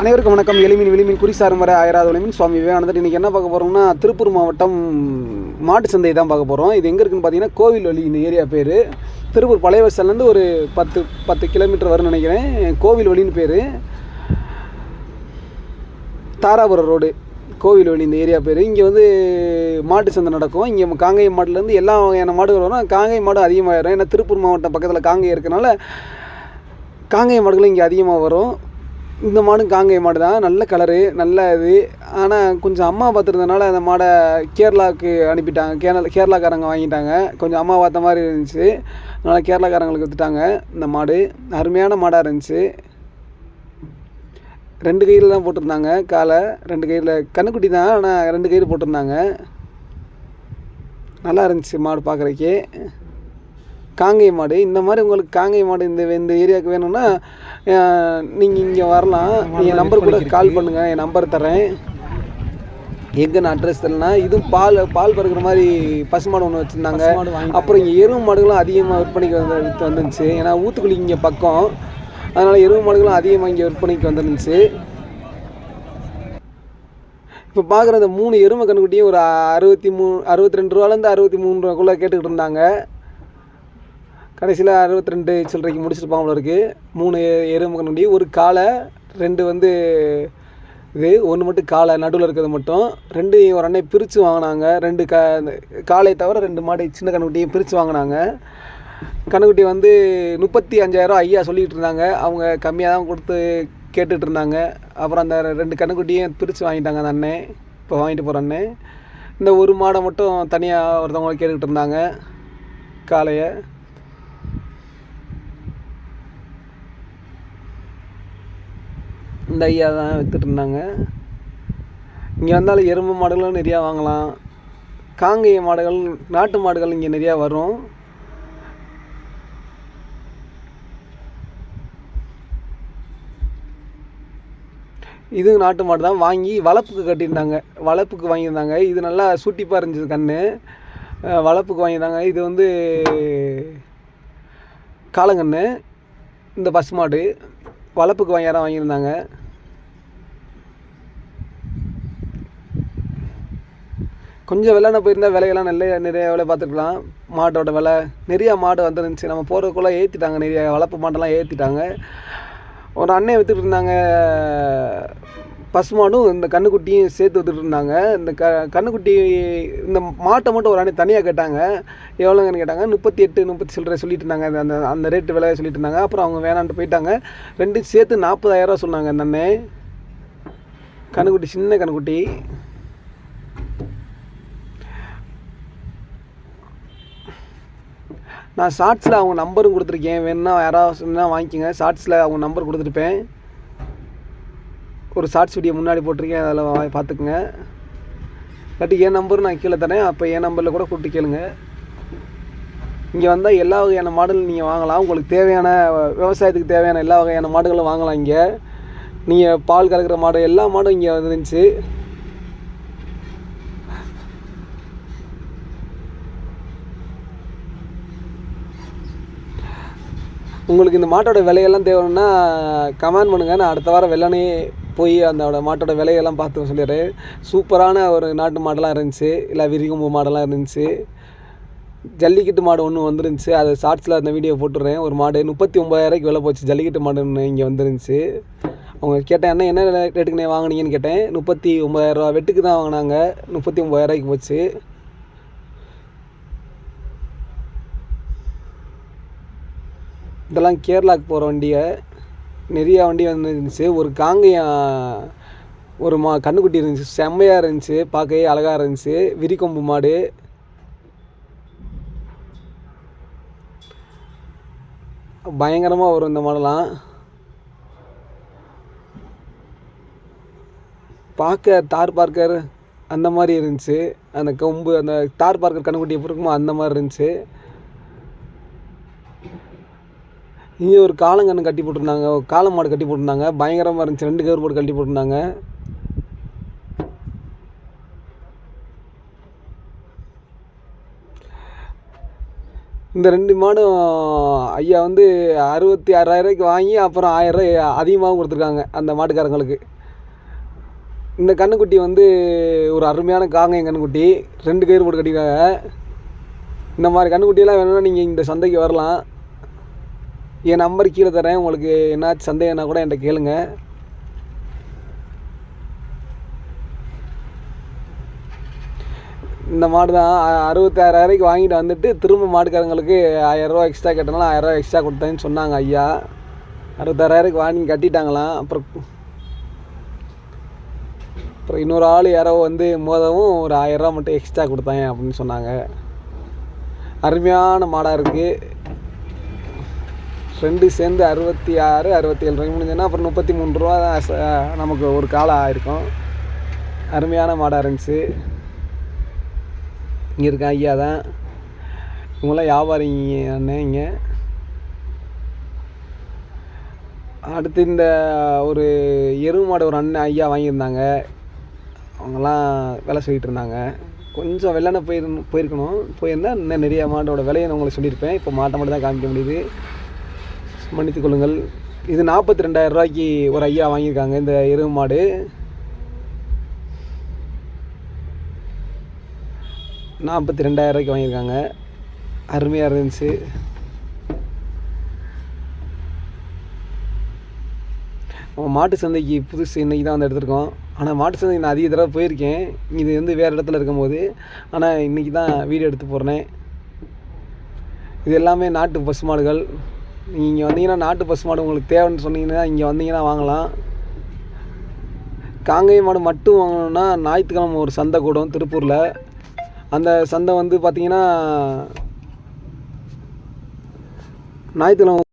அனைவருக்கும் வணக்கம். எளிமின் விளிமின் குறிசாரும் வர ஆயிராத ஒளிமின் சுவாமி விவேகானந்தர். இன்றைக்கி என்ன பார்க்க போகிறோம்னா திருப்பூர் மாவட்டம் மாட்டு சந்தை தான் பார்க்க போகிறோம் இது எங்கே இருக்குன்னு பார்த்தீங்கன்னா கோவில் வழி இந்த ஏரியா பேர். திருப்பூர் பழைய பஸ்லேருந்து ஒரு பத்து பத்து கிலோமீட்டர் வரும்னு நினைக்கிறேன். கோவில் வழின்னு பேர். தாராபுரம் ரோடு கோவில் வழி இந்த ஏரியா பேர். இங்கே வந்து மாட்டு சந்தை நடக்கும். இங்கே காங்கேயம் மாட்டுலேருந்து எல்லா வகையான மாடுகள் வரும். காங்கேயம் மாடு அதிகமாகிடும் ஏன்னா திருப்பூர் மாவட்டம் பக்கத்தில் காங்கேயம் இருக்கனால காங்கேயம் மாடுகளும் இங்கே அதிகமாக வரும். இந்த மாடும் காங்கை மாடு தான். நல்ல கலரு நல்ல இது. ஆனால் கொஞ்சம் அம்மா பார்த்துருந்தனால அந்த மாடை கேரளாவுக்கு அனுப்பிட்டாங்க. கேரளா கேரளாக்காரங்க வாங்கிட்டாங்க. கொஞ்சம் அம்மா பார்த்த மாதிரி இருந்துச்சு. அதனால் கேரளாக்காரங்களுக்கு விற்றுட்டாங்க இந்த மாடு. அருமையான மாடாக இருந்துச்சு. ரெண்டு கயிறில் தான் போட்டிருந்தாங்க. காலை ரெண்டு கயிறில் கண்ணுக்குட்டி தான் ஆனால் ரெண்டு கயிறு போட்டிருந்தாங்க. நல்லா இருந்துச்சு மாடு பார்க்குறக்கே காங்கேய மாடு இந்த மாதிரி உங்களுக்கு காங்கேய மாடு இந்த இந்த ஏரியாவுக்கு வேணும்னா நீங்கள் இங்கே வரலாம். என் நம்பர் கூட கால் பண்ணுங்கள் என் நம்பர் தரேன். எங்கே நான் அட்ரஸ் தரலனா இதுவும் பால் பால் பறக்கிற மாதிரி பசுமாடு ஒன்று வச்சுருந்தாங்க. அப்புறம் இங்கே எருவு மாடுகளும் அதிகமாக விற்பனைக்கு வந்து வித்து வந்துருந்துச்சு. ஏன்னா ஊத்துக்குழி இங்கே பக்கம். அதனால் எருவு மாடுகளும் அதிகமாக இங்கே விற்பனைக்கு வந்துருந்துச்சு. இப்போ பார்க்குற இந்த மூணு எருமை கண்ணுக்குட்டியும் ஒரு அறுபத்தி மூணு அறுபத்தி ரெண்டு ரூபாலேருந்து அறுபத்தி மூணு ரூபாக்குள்ளே கேட்டுக்கிட்டு இருந்தாங்க. கடைசியில் அறுபத்தி ரெண்டு சில்லறைக்கு முடிச்சிருப்பாங்க போல இருக்குது மூணு எருமை கண்ணுக்குட்டி ஒரு காலை ரெண்டு வந்து இது ஒன்று மட்டும் காலை நடுவில் இருக்கிறது மட்டும். ரெண்டு ஒரு அன்னை பிரித்து வாங்கினாங்க. ரெண்டு க காலை தவிர ரெண்டு மாடு சின்ன கண்ணுக்குட்டியும் பிரித்து வாங்கினாங்க. கண்ணுக்குட்டி வந்து முப்பத்தி அஞ்சாயிரம் ஐயா சொல்லிகிட்டு இருந்தாங்க. அவங்க கம்மியாக தான் கொடுத்து கேட்டுட்டு இருந்தாங்க. அப்புறம் அந்த ரெண்டு கண்ணுக்குட்டியும் பிரித்து வாங்கிட்டாங்க அந்த அண்ணன் இப்போ வாங்கிட்டு போகிற அண்ணன் இந்த ஒரு மாடை மட்டும் தனியாக ஒருத்தவங்க கேட்டுக்கிட்டு இருந்தாங்க. காளையை இந்த ஐயா தான் விற்றுட்டு இருந்தாங்க இங்கே வந்தாலும் எறும்பு மாடுகளும் நிறையா வாங்கலாம். காங்கேய மாடுகள் நாட்டு மாடுகள் இங்கே நிறையா வரும். இது நாட்டு மாடு தான் வாங்கி வளர்ப்புக்கு கட்டியிருந்தாங்க. வளர்ப்புக்கு வாங்கியிருந்தாங்க. இது நல்லா சூட்டிப்பாக இருந்துச்சு கண்ணு. வளர்ப்புக்கு வாங்கியிருந்தாங்க. இது வந்து காளங்கன்று இந்த பசு மாடு. வளர்ப்புக்கு வாங்கி வாங்கியிருந்தாங்க. கொஞ்சம் விளையாட போயிருந்தால் விலையெல்லாம் நல்ல நிறைய விலை பார்த்துருக்கலாம். மாட்டோட விலை. நிறையா மாடு வந்துருந்துச்சு. நம்ம போகிறதுக்குள்ளே ஏற்றிட்டாங்க நிறைய. வளர்ப்பு மாட்டெல்லாம் ஏற்றிட்டாங்க ஒரு அண்ணன் விற்றுட்டு இருந்தாங்க. பசுமாடும் இந்த கண்ணுக்குட்டியும் சேர்த்து விற்றுட்டு இருந்தாங்க. இந்த க கண்ணுக்குட்டி இந்த மாட்டை மட்டும் ஒரு அண்ணன் தனியாக கேட்டாங்க. எவ்வளோங்கன்னு கேட்டாங்க. முப்பத்தி எட்டு முப்பத்தி சில்லரை சொல்லிட்டு இருந்தாங்க. அந்த- அந்த அந்த ரேட்டு விலையை சொல்லிட்டு இருந்தாங்க. அப்புறம் அவங்க வேணான்ட்டு போயிட்டாங்க. ரெண்டும் சேர்த்து நாற்பதாயிரரூவா சொன்னாங்க அந்த அண்ணன் கண்ணுக்குட்டி சின்ன கண்ணுக்குட்டி. நான் ஷார்ட்ஸில் அவங்க நம்பரும் கொடுத்துருக்கேன். வேணும்னா யாராவது சொன்னால் வாங்கிக்கோங்க. ஷார்ட்ஸில் அவங்க நம்பர் கொடுத்துருப்பேன். ஒரு ஷார்ட்ஸ் வீடியோ முன்னாடி போட்டிருக்கேன். அதில் வா- பார்த்துக்குங்க. இல்லாட்டி என் நம்பரும் நான் கீழே தரேன். அப்போ என் நம்பரில் கூட கூப்பிட்டு கேளுங்க. இங்கே வந்தால் எல்லா வகையான மாடல் நீங்கள் வாங்கலாம். உங்களுக்கு தேவையான விவசாயத்துக்கு தேவையான எல்லா வகையான மாடுகளும் வாங்கலாம் இங்கே. நீங்கள் பால் கறக்கிற மாடு எல்லா மாடும் இங்கே வந்துருந்துச்சு. உங்களுக்கு இந்த மாட்டோட விலையெல்லாம் தேவைன்னா கமெண்ட் பண்ணுங்கள் நான் அடுத்த வாரம் வெள்ளனே போய் அந்த மாட்டோட விலையெல்லாம் பார்த்து சொல்லிடுறேன். சூப்பரான ஒரு நாட்டு மாடெல்லாம் இருந்துச்சு. இல்லை விரிகும்பு மாடெல்லாம் இருந்துச்சு. ஜல்லிக்கட்டு மாடு ஒன்று வந்துருந்துச்சு. அது ஷார்ட்ஸில் அந்த வீடியோ போட்டுடுறேன். ஒரு மாடு முப்பத்தி ஒம்பதாயிரக்கு விலை போச்சு. ஜல்லிக்கட்டு மாடு ஒன்று இங்கே வந்துருந்துச்சு. அவங்க கேட்டேன் என்ன என்ன ரேட்டுக்குனே வாங்குனீங்கன்னு கேட்டேன். முப்பத்தி ஒம்பதாயிரரூவா வெட்டுக்கு தான் வாங்கினாங்க. முப்பத்தி ஒம்பதாயிரரூவாய்க்கு போச்சு. இதெல்லாம் கேரளாவுக்கு போகிற வண்டியை நிறையா வண்டி வந்துருந்துச்சு. ஒரு காங்கயம் ஒரு மா கண்ணுக்குட்டி இருந்துச்சு. செம்மையாக இருந்துச்சு. பார்க்கவே அழகாக இருந்துச்சு. விரிக்கொம்பு மாடு. பயங்கரமாக வரும் இந்த மாடெல்லாம். பார்க்க தார் பார்க்கர் அந்த மாதிரி இருந்துச்சு. அந்த கொம்பு அந்த தார் பார்க்கர் கண்ணுக்குட்டி எப்படி இருக்குமோ அந்த மாதிரி இருந்துச்சு. இங்கே ஒரு காளங்கன்று கட்டி போட்டிருந்தாங்க. ஒரு காளை மாடு கட்டி போட்டிருந்தாங்க. பயங்கரமாக இருந்துச்சு. ரெண்டு கவர் போட்டு கட்டி போட்டிருந்தாங்க. இந்த ரெண்டு மாடும் ஐயா வந்து அறுபத்தி ஆறாயிரரூவாய்க்கு வாங்கி அப்புறம் ஆயிரரூவா அதிகமாகவும் கொடுத்துருக்காங்க அந்த மாட்டுக்காரங்களுக்கு. இந்த கன்றுக்குட்டி வந்து ஒரு அருமையான காங்கேயம் கன்றுக்குட்டி ரெண்டு கயிறு போட்டு கட்டியிருக்காங்க. இந்த மாதிரி கன்றுக்குட்டியெல்லாம் வேணும்னா நீங்கள் இந்த சந்தைக்கு வரலாம். என் நம்பர் கீழே தரேன். உங்களுக்கு என்னாச்சு சந்தேகம்னா கூட என்கிட்ட கேளுங்க. இந்த மாடு தான் அறுபத்தாயிரரூவாய்க்கு வாங்கிட்டு வந்துட்டு திரும்ப மாட்டுக்காரங்களுக்கு ஆயிரரூவா எக்ஸ்ட்ரா கட்டினாலும் ஆயிரரூவா எக்ஸ்ட்ரா கொடுத்தேன்னு சொன்னாங்க ஐயா. அறுபத்தாயிரரூவாய்க்கு வாங்கி கட்டிட்டாங்களாம். அப்புறம் அப்புறம் இன்னொரு ஆள் யாரோ வந்து மோதவும் ஒரு ஆயிரரூவா மட்டும் எக்ஸ்ட்ரா கொடுத்தாங்க அப்படின்னு சொன்னாங்க. அருமையான மாடாக இருக்குது ரெண்டு சேர்ந்து அறுபத்தி ஆறு அறுபத்தி ஏழு ரூபாய்க்கு முடிஞ்சதுன்னா அப்புறம் முப்பத்தி மூணு ரூபா தான் நமக்கு ஒரு காலம் ஆயிருக்கும். அருமையான மாடாக இருந்துச்சு இங்கே இருக்க ஐயா தான். இவங்களாம் வியாபாரிங்க அண்ணன் இங்கே. அடுத்து இந்த ஒரு எருவு மாடு ஒரு அண்ணன் ஐயா வாங்கியிருந்தாங்க. அவங்கெல்லாம் வேலை சொல்லிகிட்டு இருந்தாங்க. கொஞ்சம் வெள்ளன போயிரு போயிருக்கணும். போயிருந்தால் இன்னும் நிறைய மாட்டோட விலையை நான் உங்களுக்கு சொல்லியிருப்பேன். இப்போ மாட்டை மட்டும் தான் காமிக்க முடியுது. மன்னித்துக் கொள்ளுங்கள். இது நாற்பத்தி ரெண்டாயிரம் ரூபாய்க்கு ஒரு ஐயா வாங்கியிருக்காங்க இந்த எருவு மாடு. நாற்பத்தி ரெண்டாயிரம் ரூபாய்க்கு வாங்கியிருக்காங்க. அருமையாக இருந்துச்சு. நம்ம மாட்டு சந்தைக்கு புதுசு இன்றைக்கி தான் வந்து எடுத்திருக்கோம். ஆனால் மாட்டு சந்தைக்கு நான் அதிக தடவை போயிருக்கேன். இது வந்து வேறு இடத்துல இருக்கும்போது. ஆனால் இன்றைக்கி தான் வீடியோ எடுத்து போகிறேன் இது எல்லாமே நாட்டு பசு மாடுகள். நீங்கள் இங்கே வந்தீங்கன்னா நாட்டு பசு மாடு உங்களுக்கு தேவைன்னு சொன்னீங்கன்னா இங்கே வந்தீங்கன்னா வாங்கலாம். காங்கேய மாடு மட்டும் வாங்கணும்னா ஞாயிற்றுக்கிழமை ஒரு சந்தை கூடும் திருப்பூரில். அந்த சந்தை வந்து பார்த்தீங்கன்னா ஞாயிற்றுக்கிழமை